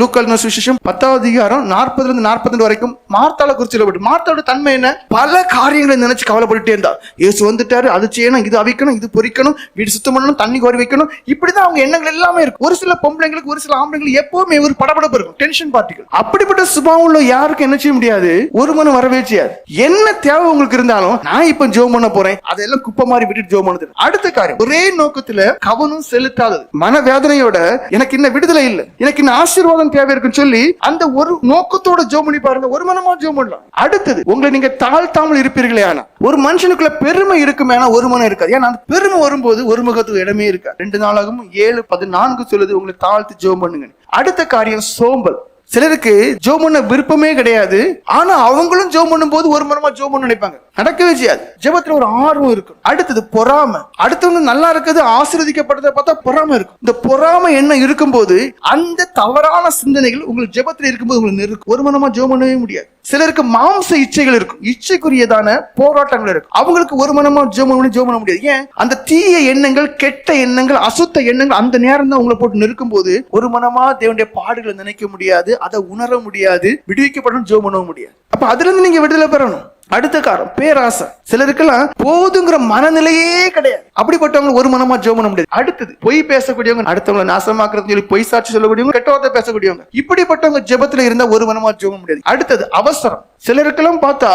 லூக்கல்னு சுவிசேஷம்? பத்தாவது அதிகாரம் நாற்பதுல இருந்து நாற்பத்தி வரைக்கும் மார்த்தால குறிச்சு சொல்லப்பட்டு மார்த்தாவோட தன்மை என்ன? பல காரியங்களை நினைச்சு கவலைப்பட்டுட்டே இருந்தா இயேசு வந்துட்டாரு அது செய்யணும் இது அவிக்கணும் இது பொறிக்கணும் வீடு சுத்தம் பண்ணணும் தண்ணி கோரி வைக்கணும். இப்படிதான் அவங்க எண்ணங்கள் எல்லாமே இருக்கு. ஒரு சில பொம்பளைங்களுக்கு ஒரு சில ஆம்பளைங்களுக்கு எப்பவுமே ஒரு படபடப்பு இருக்கும். டென்ஷன் பார்ட்டிகள். அப்படிப்பட்ட சுபாவம் உள்ள யாருக்கும் என்ன செய்ய முடியாது? ஒரு மனம் வரவே செய்யாது. என்ன தேவை உங்களுக்கு இருந்தாலும் நான் இப்ப ஜோம் பண்ண போறேன். அதெல்லாம் குப்பை மாதிரி விட்டுட்டு ஜோம் பண்ணது அடுத்த காரியம் ஒரே நோக்கத்துல கவனம் செலுத்தாதது. மன வேதனையோட எனக்கு இன்னும் விடுதலை இல்லை. எனக்கு இன்னும் ஆசீர்வாதம் தேவை இருக்குன்னு சொல்லி அந்த ஒரு நோக்கத்தோட ஜோம் பண்ணி பாருங்க ஒரு மனமா ஜோம் பண்ணலாம். அடுத்தது உங்களை நீங்க தாழ்த்தாமல் இருப்பீர்களே ஆனா ஒரு மனுஷனுக்குள்ள பெருமை இருக்குமே ஆனா ஒரு மனம் இருக்காது. ஏன்னா அந்த பெருமை வரும்போது ஒரு முகத்துக்கு இடமே இருக்கா ரெண்டு நாளாகவும் ஏழு பதினான்கு சொல்லுது உங்களை தாழ்த்து ஜோம் பண்ணுங்க அடுத்த காரியம் சோம்பல். சிலருக்கு ஜோம் பண்ண விருப்பமே கிடையாது. ஆனா அவங்களும் ஜோம் பண்ணும்போது ஒரு மனமா ஜோம் பண்ண நினைப்பாங்க. நடக்கவே செய்யாது. ஜபத்துல ஒரு ஆர்வம் இருக்கும். அடுத்தது பொறாமை. அடுத்தவங்க நல்லா இருக்கிறது ஆசீர்வதிக்கப்பட்டதை பார்த்தா பொறாமை இருக்கும். இந்த பொறாமை என்ன இருக்கும்போது அந்த தவறான சிந்தனைகள் உங்களுக்கு ஜபத்துல இருக்கும்போது உங்களுக்கு நெருக்கும். ஒரு மனமா ஜோம் பண்ணவே முடியாது. சிலருக்கு மாம்ச இச்சைகள் இருக்கும். இச்சைக்குரியதான போராட்டங்கள் இருக்கும். அவங்களுக்கு ஒரு மனமா ஜோம் பண்ணி ஜோம் பண்ண முடியாது. ஏன்? அந்த தீய எண்ணங்கள் கெட்ட எண்ணங்கள் அசுத்த எண்ணங்கள் அந்த நேரம் தான் உங்களை போட்டு நிற்கும் போது ஒரு மனமா தேவனுடைய பாடுகளை நினைக்க முடியாது அதை உணர முடியாது விடுவிக்கப்படணும் ஜோம் பண்ணவும் முடியாது. அப்ப அதுல இருந்து நீங்க விடுதலை பெறணும். அடுத்த காரம் பேராசை. சிலருக்கெல்லாம் போதுங்கிற மனநிலையே கிடையாது. அப்படிப்பட்டவங்க ஒரு மனமா ஜோம் பண்ண முடியாது. அடுத்தது பொய் பேசக்கூடியவங்க அடுத்தவங்களை நாசமாக்குறது சொல்லி பொய் சாட்சி சொல்லக்கூடியவங்க கெட்ட பேசக்கூடியவங்க. இப்படிப்பட்டவங்க ஜெபத்துல இருந்தா ஒரு மனமா ஜோ பண்ண முடியாது. அடுத்தது அவசரம். சிலருக்கெல்லாம் பார்த்தா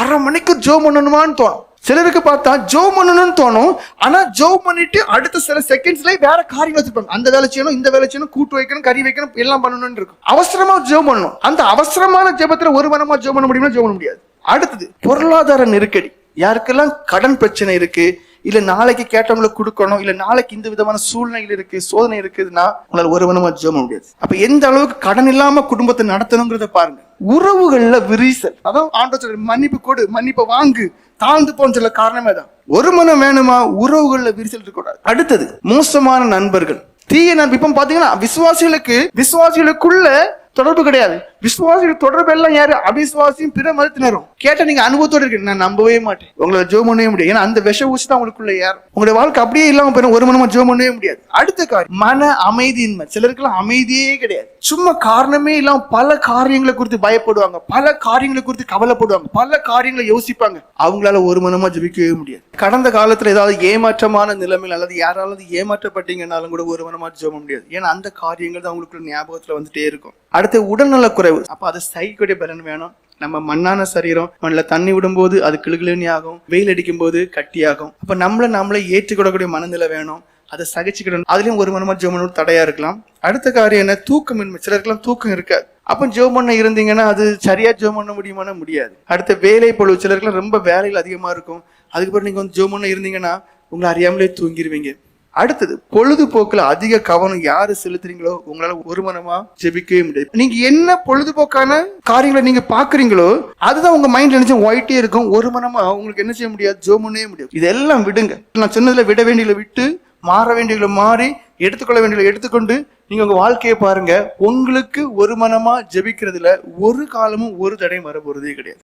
அரை மணிக்கு ஜோ பண்ணணுமான்னு தோணும். சிலருக்கு பார்த்தா ஜோ பண்ணணும்னு தோணும். ஆனா ஜோ பண்ணிட்டு அடுத்த சில செகண்ட்ஸ்லயே வேற காரியம் வச்சிருப்பாங்க. அந்த வேலை செய்யணும் இந்த வேலை செய்யணும் கூட்டு வைக்கணும் கறி வைக்கணும் எல்லாம் பண்ணணும்னு இருக்கும். அவசரமா ஜோ பண்ணணும். அந்த அவசரமான ஜெபத்துல ஒரு மனமா ஜோ பண்ண முடியுமா? ஜோ பண்ண முடியாது. அடுத்தது பொருளாதார நெருக்கடி. யாருக்கெல்லாம் கடன் பிரச்சனை இருக்கு இல்ல நாளைக்கு கேட்டவங்களுக்கு கொடுக்கணும் இல்ல நாளைக்கு இந்த விதமான சூழ்நிலையில் இருக்கு சோதனை இருக்குதுன்னா உங்களால் ஒருவனமா ஜோ முடியாது. அப்ப எந்த அளவுக்கு கடன் இல்லாம குடும்பத்தை நடத்தணுங்கிறத பாருங்க. உறவுகள்ல விரிசல். அதான் ஆண்டோ சொல்ற, மன்னிப்பு கொடு மன்னிப்பை வாங்கு தாழ்ந்து போன சொல்ல காரணமே தான் ஒரு மனம் வேணுமா உறவுகள்ல விரிசல் இருக்கக்கூடாது. அடுத்தது மோசமான நண்பர்கள். தீய நண்பர். இப்ப பாத்தீங்கன்னா விசுவாசிகளுக்கு விசுவாசிகளுக்குள்ள தொடர்பு கிடையாது. விசுவாசிகள் தொடர்பெல்லாம் யாரு? அவிசுவாசியும் பிற மதத்தினரும். கேட்ட நீங்க அனுபவத்தோட இருக்கு நான் நம்பவே மாட்டேன். உங்களை ஜோம் பண்ணவே முடியாது. ஏன்னா அந்த விஷ ஊசி தான் உங்களுக்குள்ள யார் உங்களுடைய வாழ்க்கை அப்படியே இல்லாம போயிடும். ஒரு மனமா ஜோம் பண்ணவே முடியாது. அடுத்த காரியம் மன அமைதியின்மை. சிலருக்குலாம் அமைதியே கிடையாது. சும்மா காரணமே இல்லாம பல காரியங்களை குறித்து பயப்படுவாங்க. பல காரியங்களை குறித்து கவலைப்படுவாங்க. பல காரியங்களை யோசிப்பாங்க. அவங்களால ஒரு மனமா ஜெபிக்கவே முடியாது. கடந்த காலத்துல ஏதாவது ஏமாற்றமான நிலைமையில் அல்லது யாராவது ஏமாற்றப்பட்டீங்கன்னாலும் கூட ஒரு மனமா ஜெபம் முடியாது. ஏன்னா அந்த காரியங்கள் தான் உங்களுக்குள்ள ஞாபகத்துல வந்துட்டே இருக்கும். அடுத்து உடல்நல குறைவு. அப்ப அதை சகிக்கக்கூடிய பலன் வேணும். நம்ம மண்ணான சரீரம் மண்ணில் தண்ணி விடும்போது அது கிளுகிளுன்னு ஆகும் வெயில் அடிக்கும் போது கட்டியாகும். அப்ப நம்மள நம்மளே ஏற்றுக்கொள்ளக்கூடிய மனநிலை வேணும். அதை சகிச்சுக்கிடணும். அதுலயும் ஒரு மனமா ஜெபம் தடையா இருக்கலாம். அடுத்த காரியம் என்ன? தூக்கமின்மை சிலருக்குலாம் தூக்கம் இருக்காது. அப்போ ஜோம் பண்ண இருந்தீங்கன்னா அது சரியா ஜெபம் பண்ண முடியுமானா முடியாது. அடுத்த வேலை பொழுது சிலருக்குலாம் ரொம்ப வேலைகள் அதிகமா இருக்கும். அதுக்கப்புறம் நீங்க வந்து ஜெபம் பண்ண இருந்தீங்கன்னா உங்களை அறியாமலே தூங்கிடுவீங்க அடுத்தது பொழுதுபோக்குல அதிக கவனம் யாரு செலுத்துறீங்களோ உங்களால ஒரு மனமா ஜெபிக்கவே முடியாது. நீங்க என்ன பொழுதுபோக்கான காரியங்களை நீங்க பாக்குறீங்களோ அதுதான் உங்க மைண்ட்ல நினைச்சு ஒயிட்டே இருக்கும். ஒரு மனமா உங்களுக்கு என்ன செய்ய முடியாது? ஜோம் பண்ணவே முடியாது. இதெல்லாம் விடுங்க. நான் சொன்னதுல விட வேண்டியதை விட்டு மாற வேண்டியதை மாறி எடுத்துக்கொள்ள வேண்டியதை எடுத்துக்கொண்டு நீங்க உங்க வாழ்க்கையை பாருங்க. உங்களுக்கு ஒரு மனமா ஜெபிக்கிறதுல ஒரு காலமும் ஒரு தடையும் வர போறதே கிடையாது.